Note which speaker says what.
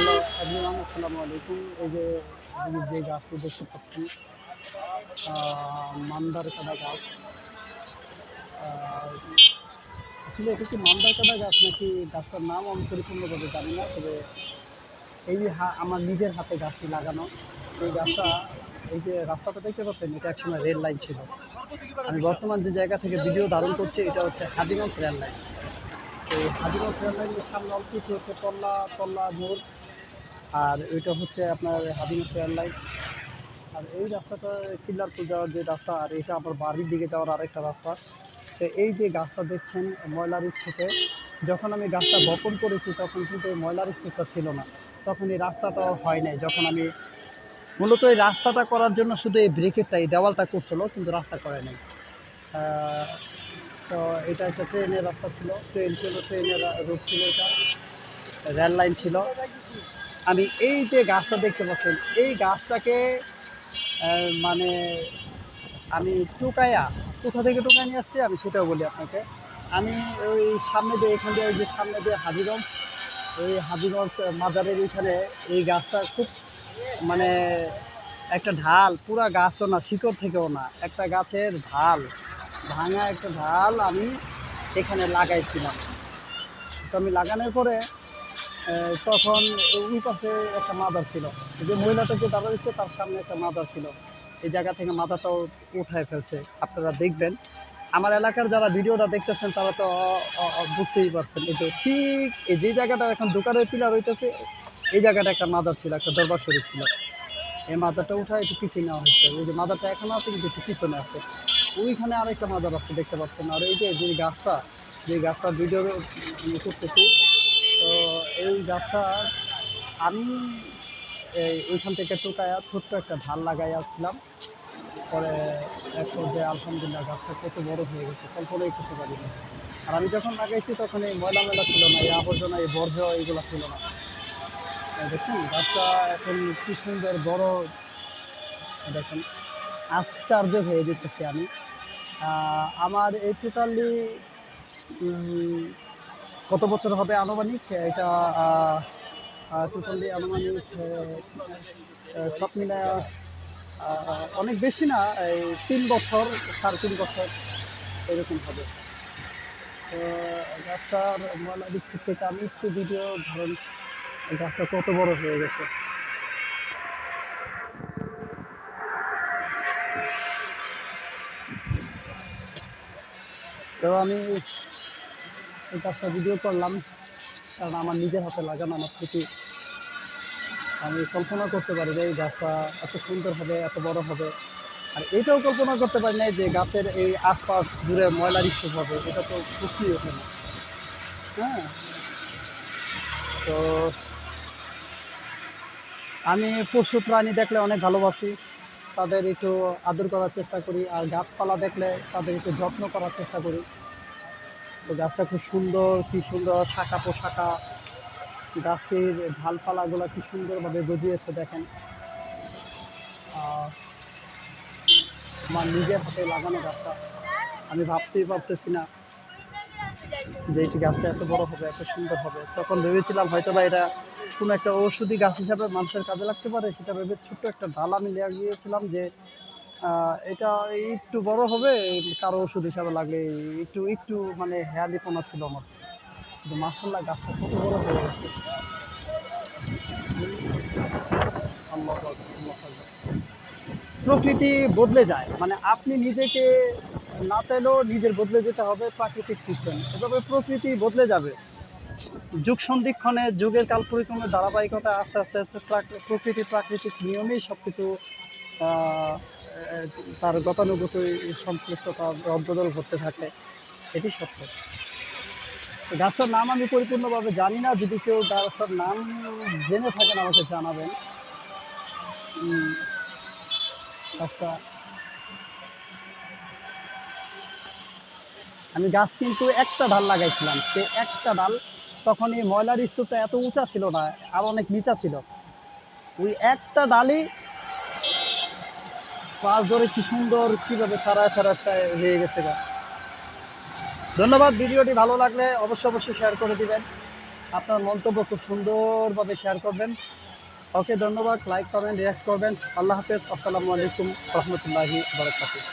Speaker 1: Hello, everyone, আসসালামু আলাইকুম। এই যে এই যে গাছটি দেখতে পাচ্ছি মান্দার কাটা গাছ। আসলে এটা কি মান্দার কাটা গাছ নাকি গাছটার নাম আমি পরিপূর্ণভাবে জানি না, তবে এই আমার নিজের হাতে গাছটি লাগানো। এই গাছটা, এই যে রাস্তাটা দেখতে পাচ্ছেন, এটা একসময় রেল লাইন ছিল। আমি বর্তমান যে জায়গা থেকে ভিডিও ধারণ করছি, এটা হচ্ছে হাজিগঞ্জ রেল লাইন। এই হাজিগঞ্জ রেল লাইনের সামনে অল্প হচ্ছে তল্লা তল্লা মোড়। আর ওইটা হচ্ছে আপনার হাজিগঞ্জ রেল লাইন। আর এই রাস্তাটা কিল্লারপুর যাওয়ার যে রাস্তা আর এটা আমার বাড়ির দিকে যাওয়ার আরেকটা রাস্তা। তো এই যে গাছটা দেখছেন, ময়লার স্তূপে যখন আমি গাছটা বপন করেছি তখন কিন্তু ময়লার স্তূপটা ছিল না। তখন এই রাস্তাটা হয় নাই। যখন আমি মূলত এই রাস্তাটা করার জন্য শুধু এই ব্রেকেরটা, এই দেওয়ালটা করছিল, কিন্তু রাস্তা করে নাই। তো এটা একটা ট্রেনের রাস্তা ছিল। ট্রেন ছিল, ট্রেনের রুট ছিল এটা। রেল লাইন ছিল। আমি এই যে গাছটা দেখতে পাচ্ছেন, এই গাছটাকে মানে আমি টুকায়া, কোথা থেকে টুকায় নিয়ে আসছি আমি সেটাও বলি আপনাকে। আমি ওই সামনে দিয়ে, এখান দিয়ে, ওই যে সামনে দিয়ে হাজিগঞ্জ, ওই হাজিগঞ্জ মাজারের ওইখানে এই গাছটা খুব মানে একটা ঢাল, পুরা গাছও না, শিকড় থেকেও না, একটা গাছের ঢাল, ভাঙা একটা ঢাল আমি এখানে লাগাইছিলাম। তো আমি লাগানোর পরে তখন ওই পাশে একটা মাদার ছিল। যে মহিলাটা যে দাঁড়া দিচ্ছে তার সামনে একটা মাদার ছিল। এই জায়গা থেকে মাদাটাও উঠায় ফেলছে। আপনারা দেখবেন, আমার এলাকার যারা ভিডিওটা দেখতেছেন, তারা তো বুঝতেই পারছেন। এই যে ঠিক এই যে জায়গাটা এখন দোকানের পিলার হইতেছে, এই জায়গাটা একটা মাদার ছিল, একটা দরবার শরীফ ছিল। এই মাদারটা উঠায় একটু পিছিয়ে নেওয়া হয়েছে। ওই যে মাদারটা এখনও আছে, কিন্তু একটু পিছনে আছে। ওইখানে আরেকটা মাদার আছে, দেখতে পাচ্ছেন। আর এই যে যে গাছটা যে গাছটা ভিডিও করতেছি তো এই গাছটা আমি এই ওইখান থেকে টোকায়া ছোট্ট একটা ঢাল লাগাই আসছিলাম। পরে এক পর্যায়ে আলহামদুলিল্লাহ গাছটা কত বড় হয়ে গেছে, কল্পনাই করতে পারি না। আর আমি যখন লাগাইছি তখন এই ময়লা মেলা ছিল না, এই আবর্জনা, এই বর্জ্য, এইগুলো ছিল না। দেখুন, গাছটা এখন কি সুন্দর বড়। দেখেন, আশ্চর্য হয়ে যেতেছি আমি। আমার এই টোটালি কত বছর হবে আনুমানিক? এটা টোটালি আনুমানিক সব মিলে অনেক বেশি না, এই তিন বছর, সাড়ে তিন বছর এরকম হবে। তো গাছটার ময়লা দিক থেকে আমি একটু ভিডিও ধরেন গাছটা কত বড় হয়ে গেছে। তো আমি এই গাছটা ভিডিও করলাম, কারণ আমার নিজের হাতে লাগানো আমার স্মৃতি। আমি কল্পনা করতে পারি যে এই গাছটা এত সুন্দর হবে, এত বড় হবে। আর এটাও কল্পনা করতে পারি না যে গাছের এই আশপাশ জুড়ে ময়লার স্তূপ হবে, এটা তো প্রশ্নই ওঠে না। হ্যাঁ? তো আমি পশু প্রাণী দেখলে অনেক ভালোবাসি, তাদের একটু আদর করার চেষ্টা করি, আর গাছপালা দেখলে তাদের একটু যত্ন করার চেষ্টা করি। তো গাছটা খুব সুন্দর, কি সুন্দর, শাখা পোশাকা গাছের ঢালপালাগুলো কি সুন্দরভাবে গজিয়েছে দেখেন। আমার নিজের হাতে লাগানো গাছটা। আমি ভাবতেই পারতেছি না যে এটি গাছটা এত বড় হবে, এত সুন্দর হবে। তখন ভেবেছিলাম হয়তো বা এটা কোনো একটা ঔষধি গাছ হিসাবে মানুষের কাজে লাগতে পারে। সেটা ভেবে ছোট্ট একটা ডাল আমি লাগিয়েছিলাম যে এটা একটু বড় হবে, কারও ওষুধ হিসাবে লাগলে একটু একটু মানে হেয়ালি হেয়ালিপনা ছিল আমার। কিন্তু মার্শাল্লাহ গাছটা কত বড় হয়ে গেছে। প্রকৃতি বদলে যায় মানে আপনি নিজেকে না চাইলেও নিজের বদলে যেতে হবে প্রাকৃতিক সিস্টেম এভাবে প্রকৃতি বদলে যাবে। যুগ সন্ধিক্ষণে, যুগের কাল পরিক্রমে ধারাবাহিকতা আস্তে আস্তে আস্তে প্রাক- প্রকৃতি, প্রাকৃতিক নিয়মেই সব কিছু তার গতানুগত সংশ্লিষ্টতা রদ্দদল ঘটতে থাকে এটি সত্য। গাছটার নাম আমি পরিপূর্ণভাবে জানি না, যদি কেউ গাছটার নাম জেনে থাকেন, আমাকে জানাবেন। গাছটা আমি গাছ কিন্তু একটা ডাল লাগাইছিলাম, সে একটা ডাল তখন এই ময়লার স্তূপটা এত উঁচা ছিল না, আর অনেক নিচা ছিল। ওই একটা ডালই পাঁচ ধরে কি সুন্দর, কীভাবে ছাড়া ছাড়া হয়ে গেছে গা ধন্যবাদ, ভিডিওটি ভালো লাগলে অবশ্যই অবশ্যই শেয়ার করে দিবেন। আপনার মন্তব্য খুব সুন্দরভাবে শেয়ার করবেন। ওকে, ধন্যবাদ লাইক করবেন রিয়াক্ট করবেন। আল্লাহ হাফেজ, আসসালামু আলাইকুম, রহমতুল্লাহি, বারকাতুহ।